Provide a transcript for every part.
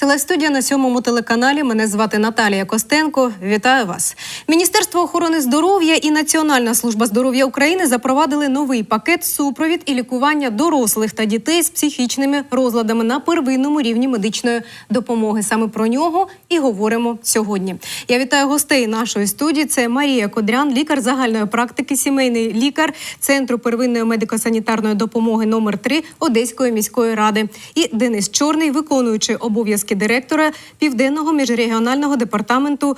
Це Лайв-студія на сьомому телеканалі. Мене звати Наталія Костенко. Вітаю вас. Міністерство охорони здоров'я і Національна служба здоров'я України запровадили новий пакет супровід і лікування дорослих та дітей з психічними розладами на первинному рівні медичної допомоги. Саме про нього і говоримо сьогодні. Я вітаю гостей нашої студії. Це Марія Кодрян, лікар загальної практики, сімейний лікар Центру первинної медико-санітарної допомоги номер 3 Одеської міської ради. І Денис Чорний, виконуючий обов'язки директора Південного міжрегіонального департаменту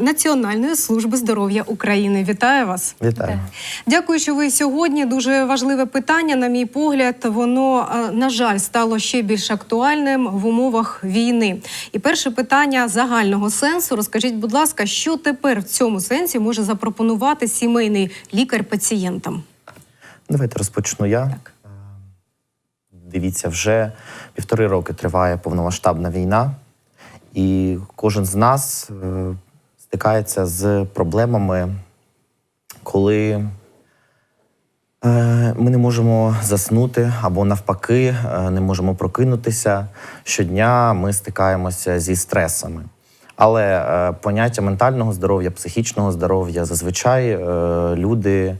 Національної служби здоров'я України. Вітаю вас. Вітаю. Дякую, що ви сьогодні. Дуже важливе питання. На мій погляд, воно е, на жаль стало ще більш актуальним в умовах війни. І перше питання загального сенсу. Розкажіть, будь ласка, що тепер в цьому сенсі може запропонувати сімейний лікар пацієнтам? Давайте розпочну я. Е, Дивіться, вже півтори роки триває повномасштабна війна, і кожен з нас е, стикається з проблемами, коли е, ми не можемо заснути або навпаки е, не можемо прокинутися. Щодня ми стикаємося зі стресами. Але поняття ментального здоров'я, психічного здоров'я зазвичай люди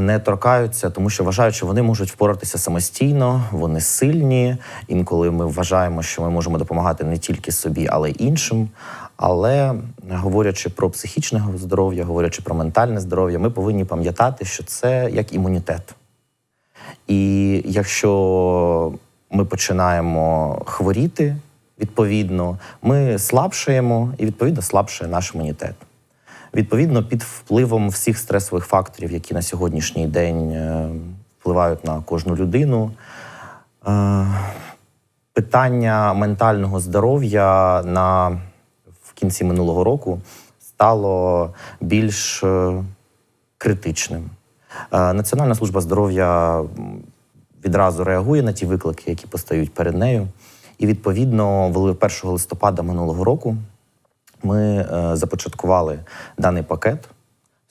не торкаються, тому що вважають, що вони можуть впоратися самостійно, вони сильні. Інколи ми вважаємо, що ми можемо допомагати не тільки собі, але й іншим. Але говорячи про психічне здоров'я, говорячи про ментальне здоров'я, ми повинні пам'ятати, що це як імунітет. І якщо ми починаємо хворіти, відповідно, ми слабшаємо і відповідно слабшає наш імунітет. Відповідно, під впливом всіх стресових факторів, які на сьогоднішній день е, впливають на кожну людину. е, Питання ментального здоров'я на в кінці минулого року стало більш е, критичним. Національна служба здоров'я відразу реагує на ті виклики, які постають перед нею. І відповідно, вели- 1 листопада минулого року ми е, започаткували даний пакет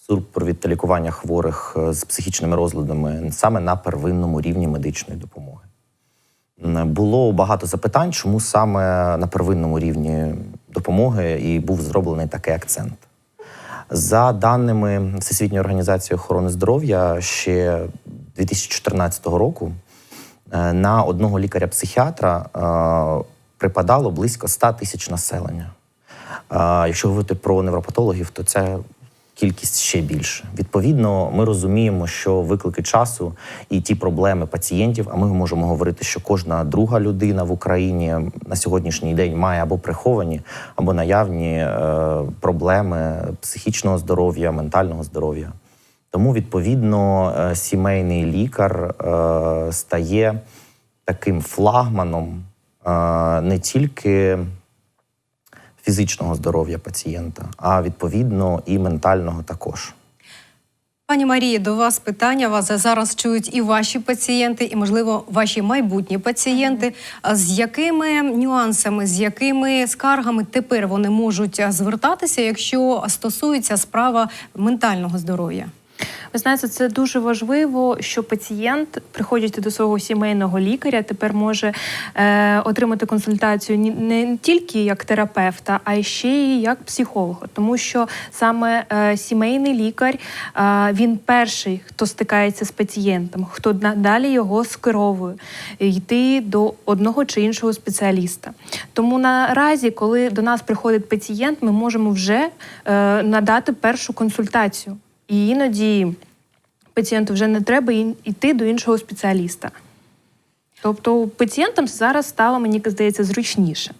супровід лікування хворих е, з психічними розладами саме на первинному рівні медичної допомоги. Було багато запитань, чому саме на первинному рівні допомоги і був зроблений такий акцент. За даними Всесвітньої організації охорони здоров'я, ще 2014 року е, на одного лікаря-психіатра припадало близько 100 тисяч населення. Якщо говорити про невропатологів, то ця кількість ще більше. Відповідно, ми розуміємо, що виклики часу і ті проблеми пацієнтів, а ми можемо говорити, що кожна друга людина в Україні на сьогоднішній день має або приховані, або наявні е, проблеми психічного здоров'я, ментального здоров'я. Тому, відповідно, е, сімейний лікар е, стає таким флагманом не тільки фізичного здоров'я пацієнта, а відповідно і ментального також. Пані Марії, до вас питання. Вас зараз чують і ваші пацієнти, і можливо ваші майбутні пацієнти. З якими нюансами, з якими скаргами тепер вони можуть звертатися, якщо стосується справа ментального здоров'я? Ви знаєте, це дуже важливо, що пацієнт, приходячи до свого сімейного лікаря, тепер може е, отримати консультацію не тільки як терапевта, а ще й як психолога. Тому що саме е, сімейний лікар е, він перший, хто стикається з пацієнтом, хто на- далі його скеровує йти до одного чи іншого спеціаліста. Тому наразі, коли до нас приходить пацієнт, ми можемо вже е, надати першу консультацію. І іноді пацієнту вже не треба йти до іншого спеціаліста. Тобто пацієнтам зараз стало, мені здається, зручніше.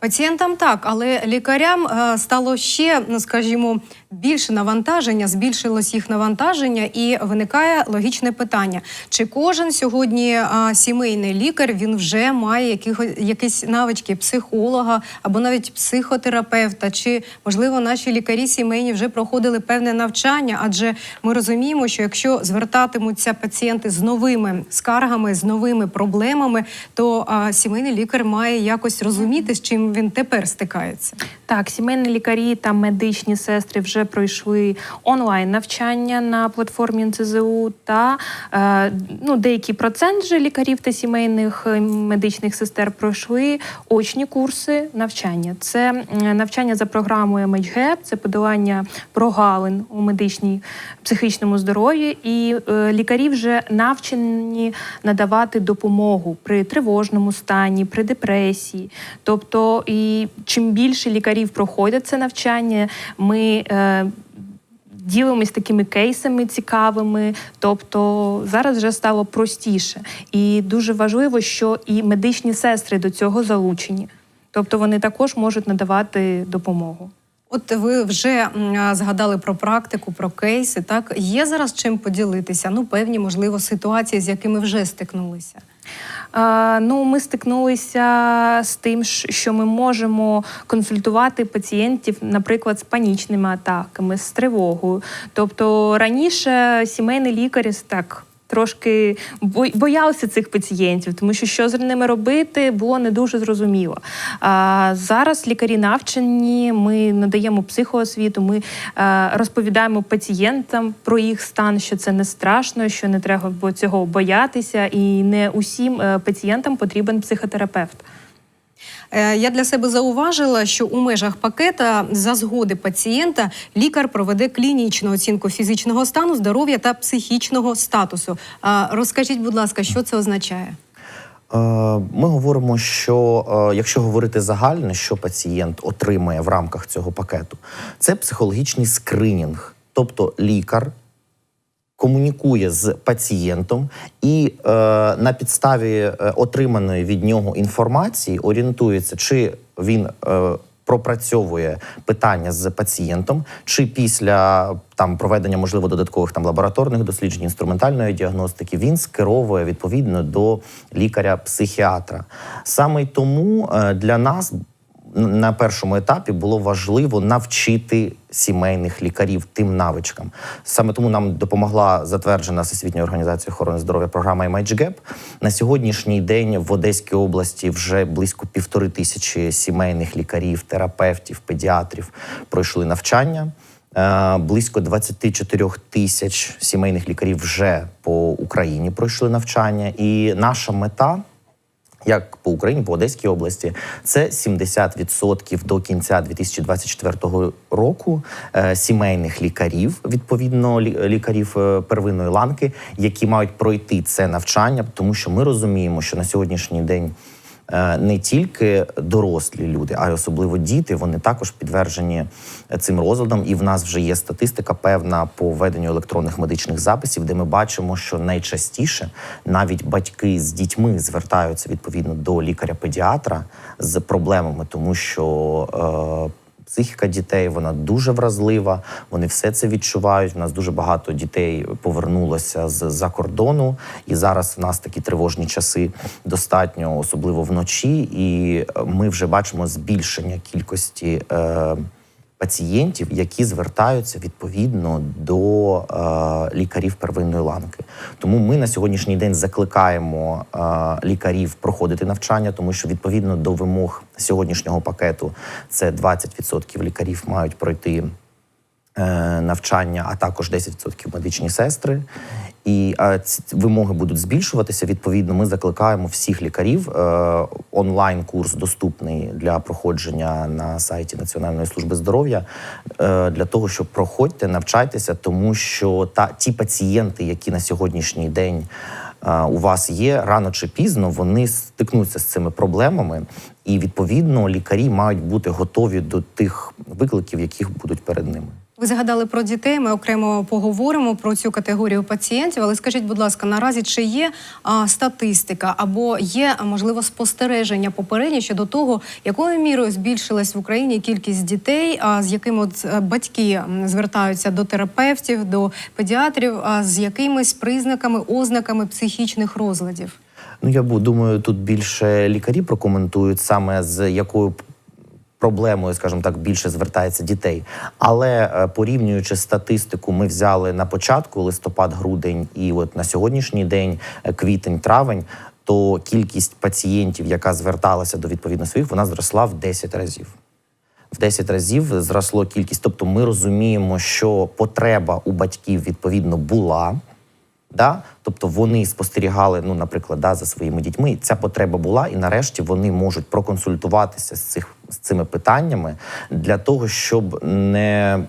Пацієнтам так, але лікарям е, стало ще, ну скажімо, більше навантаження, збільшилось їх навантаження, і виникає логічне питання: чи кожен сьогодні е, сімейний лікар він вже має якихось якісь навички психолога або навіть психотерапевта, чи можливо наші лікарі сімейні вже проходили певне навчання? Адже ми розуміємо, що якщо звертатимуться пацієнти з новими скаргами, з новими проблемами, то сімейний лікар має якось розуміти, з чим він тепер стикається? Так, сімейні лікарі та медичні сестри вже пройшли онлайн навчання на платформі НЦЗУ та е, ну, деякий процент же лікарів та сімейних е, медичних сестер пройшли очні курси навчання. Це навчання за програмою MHGAP, це подолання прогалин у медичній психічному здоров'ї, і е, лікарі вже навчені надавати допомогу при тривожному стані, при депресії. Тобто, і чим більше лікарів проходять це навчання, ми е, ділимось такими кейсами цікавими. Тобто зараз вже стало простіше. І дуже важливо, що і медичні сестри до цього залучені. Тобто вони також можуть надавати допомогу. От ви вже згадали про практику, про кейси. Так є зараз чим поділитися? Ну, певні, можливо, ситуації, з якими вже стикнулися. Ну, ми стикнулися з тим, що ми можемо консультувати пацієнтів, наприклад, з панічними атаками, з тривогою. Тобто раніше сімейний лікар так. Трошки боявся цих пацієнтів, тому що що з ними робити було не дуже зрозуміло. А зараз лікарі навчені, ми надаємо психоосвіту, ми е, розповідаємо пацієнтам про їх стан, що це не страшно, що не треба цього боятися, і не усім е, пацієнтам потрібен психотерапевт. Е, Я для себе зауважила, що у межах пакета за згоди пацієнта лікар проведе клінічну оцінку фізичного стану, здоров'я та психічного статусу. Розкажіть, будь ласка, що це означає? Е, Ми говоримо, що е, якщо говорити загальне, що пацієнт отримує в рамках цього пакету, це психологічний скринінг, тобто лікар. Комунікує з пацієнтом і е, на підставі е, отриманої від нього інформації орієнтується, чи він е, пропрацьовує питання з пацієнтом, чи після там проведення можливо додаткових там лабораторних досліджень, інструментальної діагностики, він скеровує відповідно до лікаря-психіатра. Саме тому е, для нас на першому етапі було важливо навчити сімейних лікарів тим навичкам. Саме тому нам допомогла затверджена Всесвітньою організацією охорони здоров'я програма MHGAP. На сьогоднішній день в Одеській області вже близько півтори тисячі сімейних лікарів, терапевтів, педіатрів пройшли навчання. Е, Близько 24 тисяч сімейних лікарів вже по Україні пройшли навчання, і наша мета як по Україні, по Одеській області, це 70% до кінця 2024 року е, сімейних лікарів, відповідно лі- лікарів е, первинної ланки, які мають пройти це навчання, тому що ми розуміємо, що на сьогоднішній день. Е, Не тільки дорослі люди, а й особливо діти, вони також підтверджені цим розладом. І в нас вже є статистика певна по веденню електронних медичних записів, де ми бачимо, що найчастіше навіть батьки з дітьми звертаються відповідно до лікаря-педіатра з проблемами, тому що е, Психіка дітей вона дуже вразлива. Вони все це відчувають. У нас дуже багато дітей повернулося з за кордону, і зараз в нас такі тривожні часи достатньо, особливо вночі. І е, ми вже бачимо збільшення кількості. Е, Пацієнтів, які звертаються відповідно до е, лікарів первинної ланки, тому ми на сьогоднішній день закликаємо е, лікарів проходити навчання, тому що відповідно до вимог сьогоднішнього пакету це 20% лікарів мають пройти е, навчання, а також 10% медичні сестри. І е, ці вимоги будуть збільшуватися. Відповідно, ми закликаємо всіх лікарів. Е, онлайн-курс доступний для проходження на сайті Національної служби здоров'я е, для того, щоб проходьте, навчайтеся, тому що та ті пацієнти, які на сьогоднішній день е, у вас є, рано чи пізно вони стикнуться з цими проблемами, і відповідно лікарі мають бути готові до тих викликів, яких будуть перед ними. Ви згадали про дітей. Ми окремо поговоримо про цю категорію пацієнтів. Але скажіть, будь ласка, наразі чи є а, статистика або є можливо спостереження попередні щодо того, якою мірою збільшилась в Україні кількість дітей, а з якими от е, батьки звертаються до терапевтів, до педіатрів, а з якимись признаками, ознаками психічних розладів? Ну я думаю, тут більше лікарі прокоментують саме з якою проблемою, скажімо так, більше звертається дітей. Але е, порівнюючи статистику, ми взяли на початку листопад-грудень і от на сьогоднішній день, е, квітень-травень. то кількість пацієнтів, яка зверталася до відповідно своїх, вона зросла в 10 разів. В 10 разів зросло кількість. Тобто ми розуміємо, що потреба у батьків відповідно була. Да? Тобто вони спостерігали, ну, наприклад, да, за своїми дітьми. Ця потреба була, і нарешті вони можуть проконсультуватися з, цих, з цими питаннями для того, щоб не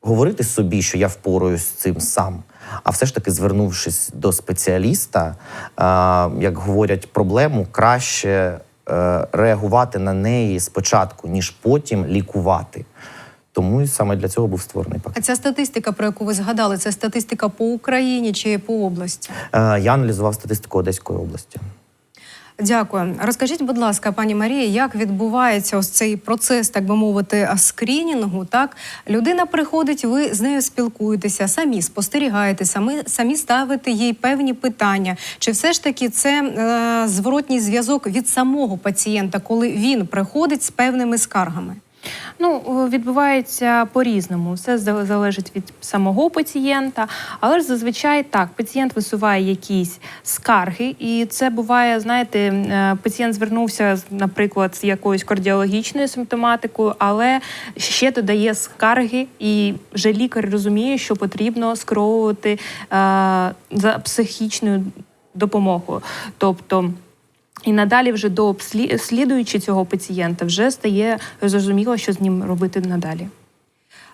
говорити собі, що я впораюсь з цим сам. А все ж таки, звернувшись до спеціаліста, як говорять, проблему краще е, реагувати на неї спочатку, ніж потім лікувати. Тому і саме для цього був створений пакет. А ця статистика, про яку ви згадали, це статистика по Україні чи по області? Е, Я аналізував статистику Одеської області. Дякую. Розкажіть, будь ласка, пані Марія, як відбувається ось цей процес, так би мовити, скрінінгу? Так, людина приходить, ви з нею спілкуєтеся, самі спостерігаєте, самі, самі ставите їй певні питання. Чи все ж таки це е, зворотній зв'язок від самого пацієнта, коли він приходить з певними скаргами? Ну, е, відбувається по-різному. Все залежить від самого пацієнта. Але ж зазвичай так, пацієнт висуває якісь скарги, і це буває, знаєте, е, пацієнт звернувся, наприклад, з якоюсь кардіологічною симптоматикою, але ще додає скарги, і вже лікар розуміє, що потрібно скеровувати е, за психічною допомогою. Тобто. І надалі вже до обслі- слідуючи цього пацієнта вже стає зрозуміло, що з ним робити надалі.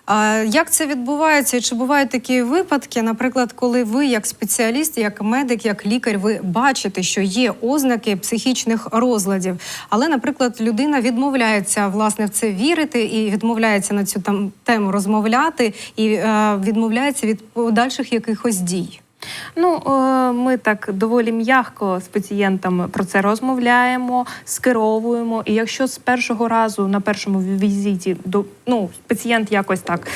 А як це відбувається? Чи бувають такі випадки, наприклад, коли ви, як спеціаліст, як медик, як лікар, ви бачите, що є ознаки психічних розладів, але, наприклад, людина відмовляється власне в це вірити і відмовляється на цю там тему розмовляти, і е, відмовляється від подальших якихось дій. Ну, е, ми так доволі м'яко з пацієнтами про це розмовляємо, скеровуємо. І якщо з першого разу на першому візиті до ну, пацієнт якось так.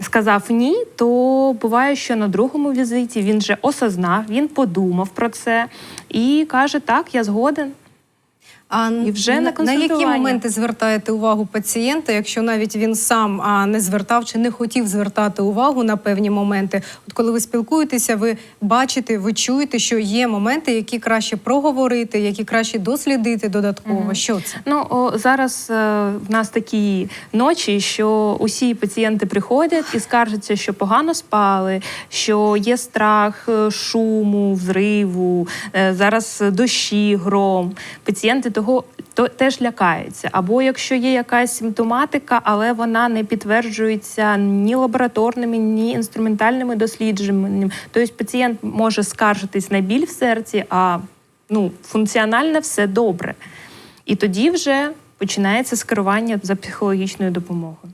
Сказав ні, то буває, що на другому візиті він вже осознав, він подумав про це і каже: так, я згоден. А І вже на на, які моменти звертаєте увагу пацієнта, якщо навіть він сам а, не звертав чи не хотів звертати увагу на певні моменти? От коли ви спілкуєтеся, ви бачите, ви чуєте, що є моменти, які краще проговорити, які краще дослідити додатково. Мгм. Що це? Ну о, зараз е, в нас такі ночі, що усі пацієнти приходять і скаржаться, що погано спали, що є страх е, шуму, взриву, е, зараз дощі, гром. Пацієнти того то теж лякаються. Або якщо є якась симптоматика, але вона не підтверджується ні лабораторними, ні інструментальними дослідженнями. Тобто пацієнт може скаржитись на біль в серці, а ну, функціонально все добре. І тоді вже починається скерування за психологічною допомогою.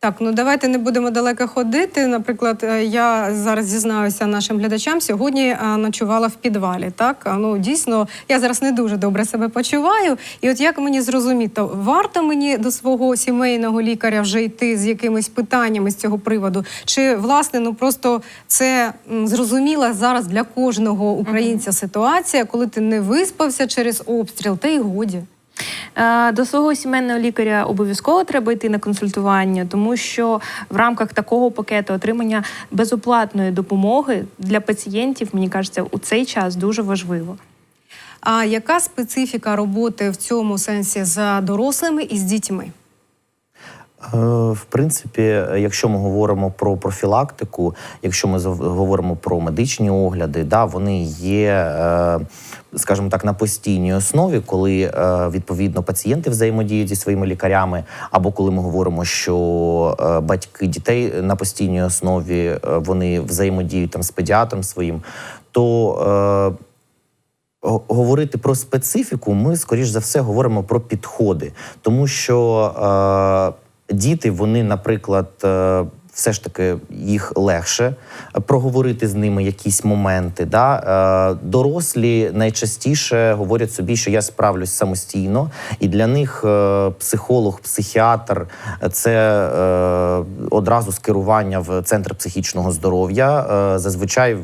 Так, ну давайте не будемо далеко ходити. Наприклад, е, я зараз зізнаюся нашим глядачам. Сьогодні е, ночувала в підвалі. Так, ну дійсно, я зараз не дуже добре себе почуваю. І от як мені зрозуміти, варто мені до свого сімейного лікаря вже йти з якимись питаннями з цього приводу? Чи власне ну просто це зрозуміла зараз для кожного українця ситуація, коли ти не виспався через обстріл, та й годі. Е, До свого сімейного лікаря обов'язково треба йти на консультування, тому що в рамках такого пакету отримання безоплатної допомоги для пацієнтів, мені кажеться, у цей час дуже важливо. А яка специфіка роботи в цьому сенсі за дорослими і з дітьми? Е, В принципі, якщо ми говоримо про профілактику, якщо ми говоримо про медичні огляди, да, вони є, е, скажімо так, на постійній основі, коли е, відповідно пацієнти взаємодіють зі своїми лікарями, або коли ми говоримо, що батьки дітей на постійній основі вони взаємодіють там з педіатром своїм, то Говорити про специфіку, ми скоріш за все говоримо про підходи, тому що діти, вони, наприклад, е, все ж таки їх легше проговорити з ними якісь моменти. Да? Е, дорослі найчастіше говорять собі, що я справлюсь самостійно, і для них е, психолог, психіатр це одразу скерування в центр психічного здоров'я. Зазвичай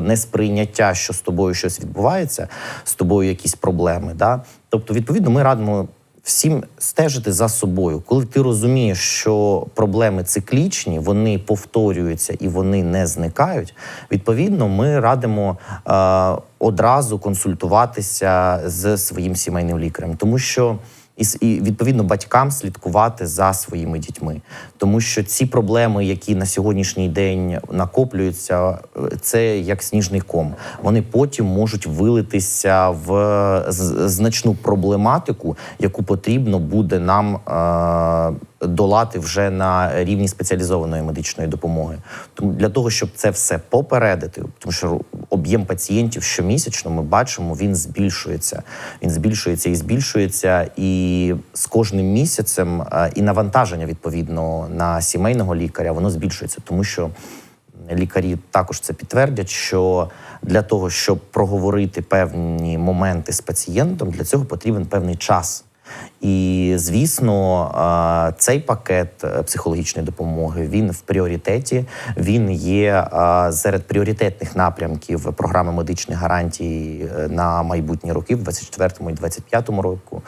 несприйняття, що з тобою щось відбувається, з тобою якісь проблеми. Да? Тобто, відповідно, ми радимо всім стежити за собою. Коли ти розумієш, що проблеми циклічні, вони повторюються і вони не зникають. Відповідно, ми радимо е, одразу консультуватися з своїм сімейним лікарем, тому що. І, відповідно батькам слідкувати за своїми дітьми, тому що ці проблеми, які на сьогоднішній день накоплюються, е, це як сніжний ком. Вони потім можуть вилитися в значну проблематику, яку потрібно буде нам е, долати вже на рівні спеціалізованої медичної допомоги. Тому для того, щоб це все попередити, тому що об'єм пацієнтів щомісячно ми бачимо, він збільшується. Він збільшується і збільшується, і з кожним місяцем і навантаження відповідно на сімейного лікаря воно збільшується, тому що лікарі також це підтвердять, що для того, щоб проговорити певні моменти з пацієнтом, для цього потрібен певний час. І звісно, цей пакет е, психологічної допомоги він в пріоритеті. Він є серед пріоритетних напрямків програми медичних гарантій е, на майбутні роки, в 24-му і 25-му року.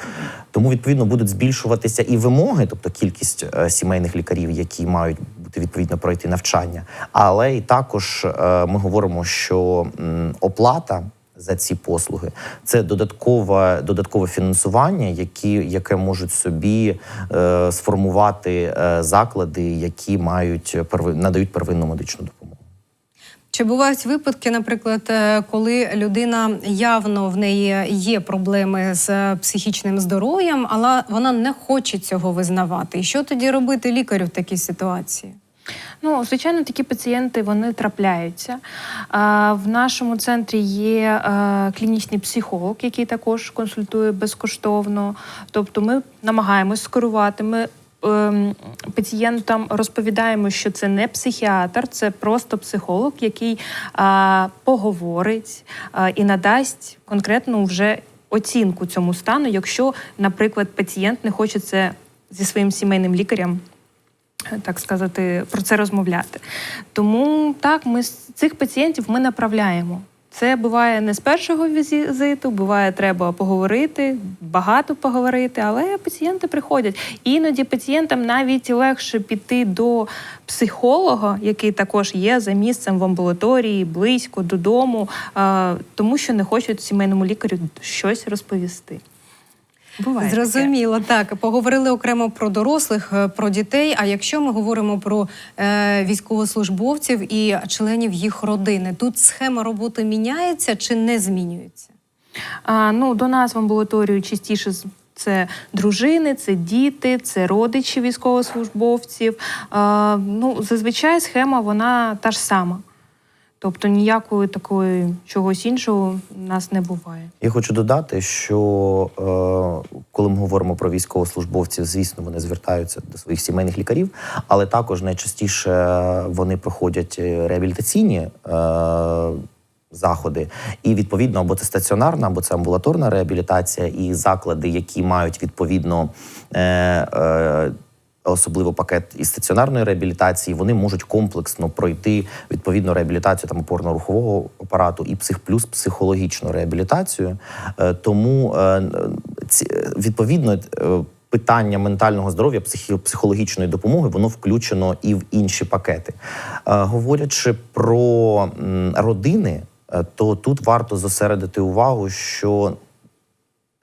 Тому відповідно будуть збільшуватися і вимоги, тобто кількість е, сімейних лікарів, які мають бути відповідно пройти навчання. Але і також ми говоримо, що оплата за ці послуги це додаткове, додаткове фінансування, які, яке можуть собі е, сформувати е, заклади, які мають надають первинну медичну допомогу. Чи бувають випадки, наприклад, е, коли людина явно в неї є проблеми з е, психічним здоров'ям, але вона не хоче цього визнавати? І що тоді робити лікарю в такій ситуації? Ну, звичайно, такі пацієнти вони трапляються. В нашому центрі є е, клінічний психолог, який також консультує безкоштовно. Тобто, ми намагаємось скерувати. Ми ем, пацієнтам розповідаємо, що це не психіатр, це просто психолог, який поговорить і надасть конкретну вже оцінку цьому стану, якщо, наприклад, пацієнт не хоче це зі своїм сімейним лікарем так сказати, про це розмовляти. Тому так, ми з цих пацієнтів ми направляємо. Це буває не з першого візиту, буває, треба поговорити, багато поговорити, але пацієнти приходять. Іноді пацієнтам навіть легше піти до психолога, який також є за місцем в амбулаторії, близько додому, тому що не хочуть сімейному лікарю щось розповісти. Буває. Зрозуміло, так поговорили окремо про дорослих, е, про дітей. А якщо ми говоримо про е, військовослужбовців і членів їх родини, тут схема роботи міняється чи не змінюється? А, ну, до нас в амбулаторію частіше з- це дружини, це діти, це родичі військовослужбовців. А, ну, зазвичай схема вона та ж сама. Тобто ніякої такої чогось іншого у нас не буває. Я хочу додати, що е, коли ми говоримо про військовослужбовців, звісно, вони звертаються до своїх сімейних лікарів, але також найчастіше вони проходять е, реабілітаційні. Е, Заходи, і відповідно або це стаціонарна, або це амбулаторна реабілітація, і заклади, які мають відповідно е, е, особливо пакет із стаціонарної реабілітації, вони можуть комплексно пройти відповідну реабілітацію там опорно-рухового апарату і псих плюс психологічну реабілітацію. Е, Тому е, е, відповідно. Питання ментального здоров'я, психологічної допомоги, воно включено і в інші пакети. Говорячи про родини, то тут варто зосередити увагу, що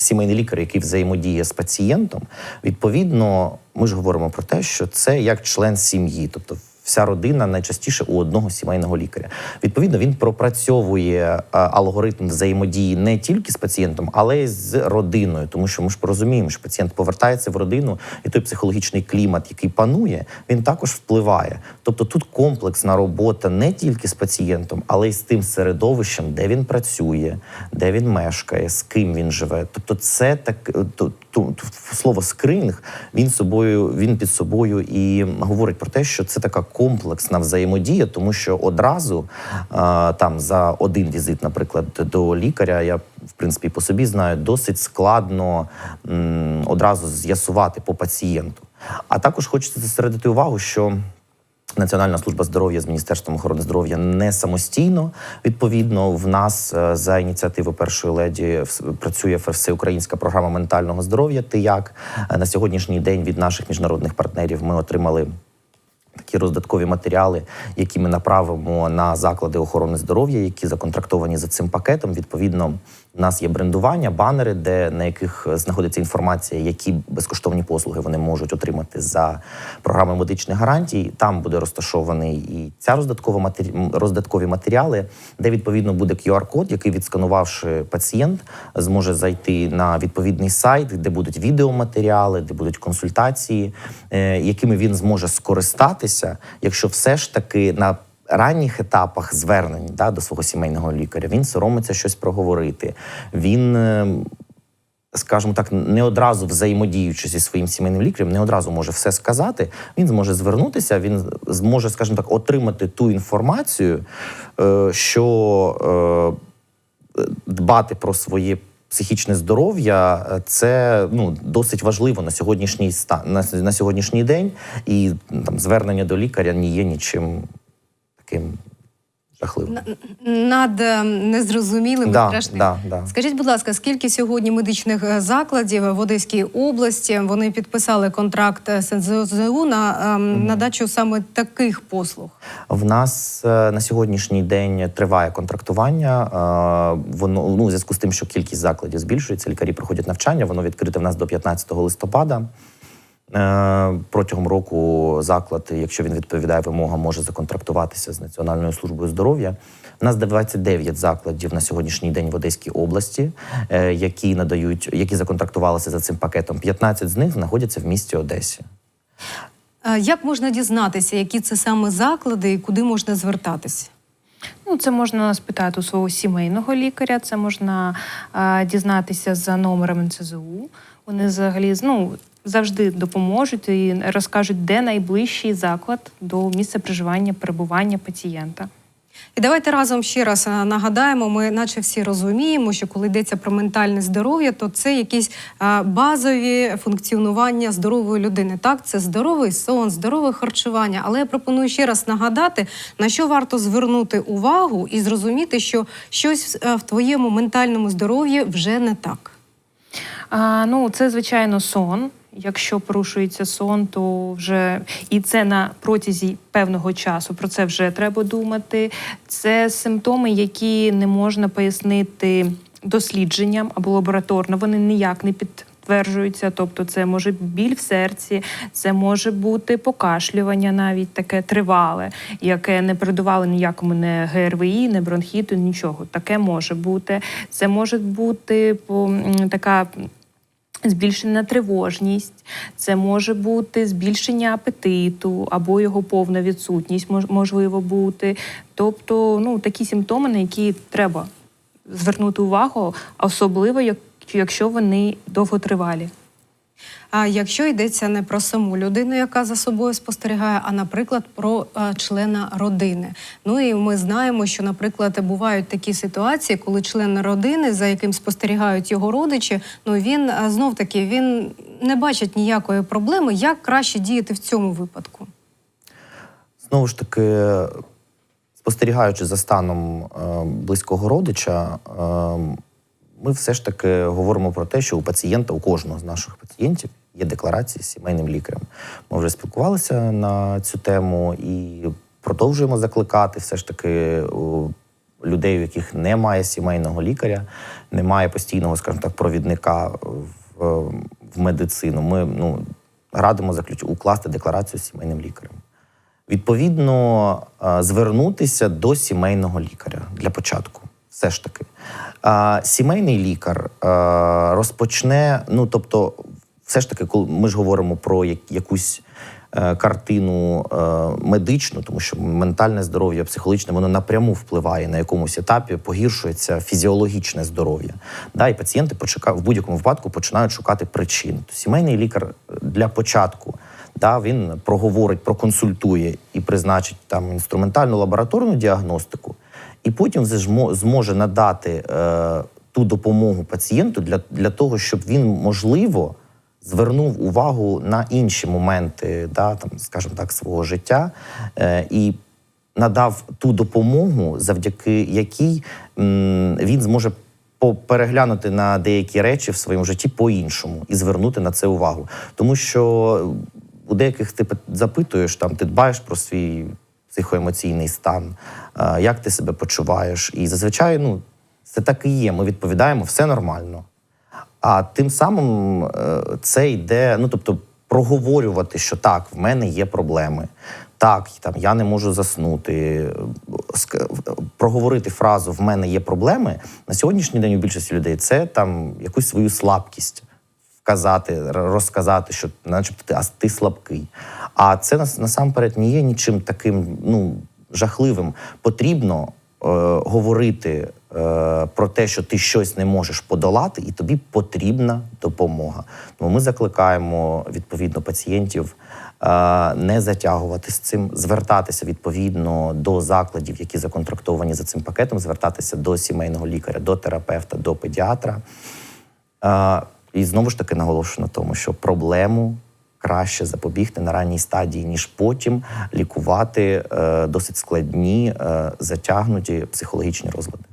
сімейний лікар, який взаємодіє з пацієнтом, відповідно, ми ж говоримо про те, що це як член сім'ї, тобто вся родина найчастіше у одного сімейного лікаря. Відповідно, він пропрацьовує е, алгоритм взаємодії не тільки з пацієнтом, але й з родиною, тому що ми ж порозуміємо, що пацієнт повертається в родину, і той психологічний клімат, який панує, він також впливає. Тобто тут комплексна робота не тільки з пацієнтом, але й з тим середовищем, де він працює, де він мешкає, з ким він живе. Тобто, це так то, то, то, слово скринінг він собою, він під собою і говорить про те, що це така комплексна взаємодія, тому що одразу там за один візит, наприклад, до лікаря, я в принципі по собі знаю, досить складно одразу з'ясувати по пацієнту. А також хочеться зосередити увагу, що Національна служба здоров'я з Міністерством охорони здоров'я не самостійно. Відповідно, в нас е, за ініціативи першої леді працює всеукраїнська програма ментального здоров'я. Ти як Е, на сьогоднішній день від наших міжнародних партнерів ми отримали. Такі роздаткові матеріали, які ми направимо на заклади охорони здоров'я, які законтрактовані за цим пакетом. Відповідно, у нас є брендування, банери, де на яких знаходиться інформація, які безкоштовні послуги вони можуть отримати за програмою медичних гарантій. Там буде розташований і ця роздаткова матері... роздаткові матеріали, де відповідно буде QR-код, який відсканувавши пацієнт, зможе зайти на відповідний сайт, де будуть відеоматеріали, де будуть консультації, е, якими він зможе скористатися, якщо все ж таки на ранніх етапах звернень да, до свого сімейного лікаря він соромиться щось проговорити. Він. е, Скажімо так, не одразу взаємодіючи зі своїм сімейним лікарем, не одразу може все сказати. Він зможе звернутися, він зможе, скажімо так, отримати ту інформацію, е, що е, дбати про своє психічне здоров'я це ну досить важливо на сьогоднішній на, на сьогоднішній день, і там звернення до лікаря не є нічим таким жахливим. Над е, незрозумілим і Да, страшним. да, да. Скажіть, будь ласка, скільки сьогодні медичних е, закладів в Одеській області вони підписали контракт з НЗОЗУ на ем, надачу саме таких послуг? В нас е, на сьогоднішній день триває контрактування. Е, Воно ну, у зв'язку з тим, що кількість закладів збільшується, лікарі проходять навчання. Воно відкрите в нас до 15 листопада. Е, Протягом року заклад, якщо він відповідає вимогам, може законтрактуватися з Національною службою здоров'я. У нас 29 закладів на сьогоднішній день в Одеській області, е, які надають, які законтрактувалися за цим пакетом. 15 з них знаходяться в місті Одесі. Е, Як можна дізнатися, які це саме заклади і куди можна звертатись? Ну, це можна спитати у свого сімейного лікаря, це можна е, дізнатися за номером НЦЗУ. Вони взагалі ну, завжди допоможуть і розкажуть, де найближчий заклад до місця проживання, перебування пацієнта. І давайте разом ще раз е, нагадаємо. Ми, наче всі розуміємо, що коли йдеться про ментальне здоров'я, то це якісь е, базові функціонування здорової людини. Так, це здоровий сон, здорове харчування. Але я пропоную ще раз нагадати, на що варто звернути увагу і зрозуміти, що щось е, в твоєму ментальному здоров'ї вже не так. А, ну, це звичайно сон. Якщо порушується сон, то вже і це на протязі певного часу. Про це вже треба думати. Це симптоми, які не можна пояснити дослідженням або лабораторно. Вони ніяк не підтверджуються. Тобто, це може біль в серці, це може бути покашлювання, навіть таке тривале, яке не передувало ніякому не ГРВІ, не бронхіту, нічого. Таке може бути. Це може бути така. Збільшена тривожність, це може бути збільшення апетиту або його повна відсутність мож- можливо бути. Тобто, ну такі симптоми, на які треба звернути увагу, особливо як- якщо вони довготривалі. А якщо йдеться не про саму людину, яка за собою спостерігає, а наприклад про члена родини. Ну і ми знаємо, що, наприклад, бувають такі ситуації, коли член родини, за яким спостерігають його родичі, ну він знов таки він не бачить ніякої проблеми. Як краще діяти в цьому випадку? Знову ж таки, спостерігаючи за станом е, близького родича, е, ми все ж таки говоримо про те, що у пацієнта, у кожного з наших пацієнтів є декларації з сімейним лікарем. Ми вже спілкувалися на цю тему і продовжуємо закликати все ж таки людей, у яких немає сімейного лікаря, немає постійного, скажімо так, провідника в, в медицину. Ми ну, радимо заключ... укласти декларацію з сімейним лікарем. Відповідно, е, звернутися до сімейного лікаря для початку. Все ж таки, Е, сімейний лікар е, розпочне. Ну тобто, все ж таки, коли ми ж говоримо про як- якусь е, картину е, медичну, тому що ментальне здоров'я, психологічне, воно напряму впливає на якомусь етапі, погіршується фізіологічне здоров'я. Да, і пацієнти в будь-якому випадку починають шукати причини. То сімейний лікар для початку. Да, він проговорить, проконсультує і призначить там інструментальну лабораторну діагностику, і потім зможе надати е, ту допомогу пацієнту для, для того, щоб він можливо звернув увагу на інші моменти, да, там, скажімо так, свого життя е, і надав ту допомогу, завдяки якій м, він зможе переглянути на деякі речі в своєму житті по-іншому і звернути на це увагу. Тому що у деяких ти пит- запитуєш, там ти дбаєш про свій психоемоційний стан, е, як ти себе почуваєш. І зазвичай, ну, це так і є. Ми відповідаємо, все нормально. А тим самим е, це йде, ну тобто, проговорювати, що так, в мене є проблеми. Так, там я не можу заснути. Проговорити фразу в мене є проблеми на сьогоднішній день у більшості людей це там якусь свою слабкість вказати, р- розказати, що, начебто, ти, а ти слабкий. А це нас насамперед не є нічим таким ну, жахливим. Потрібно е, говорити е, про те, що ти щось не можеш подолати, і тобі потрібна допомога. Тому ми закликаємо відповідно пацієнтів е, не затягувати з цим, звертатися відповідно до закладів, які законтрактовані за цим пакетом, звертатися до сімейного лікаря, до терапевта, до педіатра. І знову ж таки наголошую на тому, що проблему краще запобігти на ранній стадії, ніж потім лікувати е, досить складні, е, затягнуті психологічні розлади.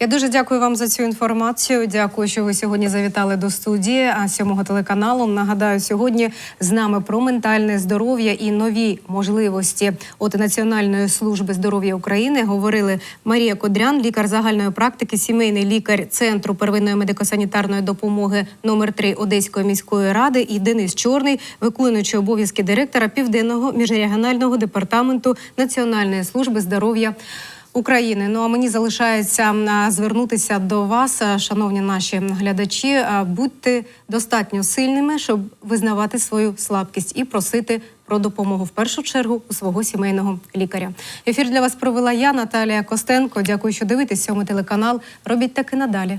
Я дуже дякую вам за цю інформацію. Дякую, що ви сьогодні завітали до студії сьомого телеканалу. Нагадаю, сьогодні з нами про ментальне здоров'я і нові можливості от Національної служби здоров'я України говорили Марія Кодрян, лікар загальної практики, сімейний лікар центру первинної медико-санітарної допомоги номер 3 Одеської міської ради і Денис Чорний, виконуючий обов'язки директора Південного міжрегіонального департаменту Національної служби здоров'я. України. Ну а мені залишається звернутися до вас, шановні наші глядачі. Будьте достатньо сильними, щоб визнавати свою слабкість і просити про допомогу в першу чергу у свого сімейного лікаря. Ефір для вас провела я, Наталія Костенко. Дякую, що дивитесь сьомий телеканал. Робіть так і надалі.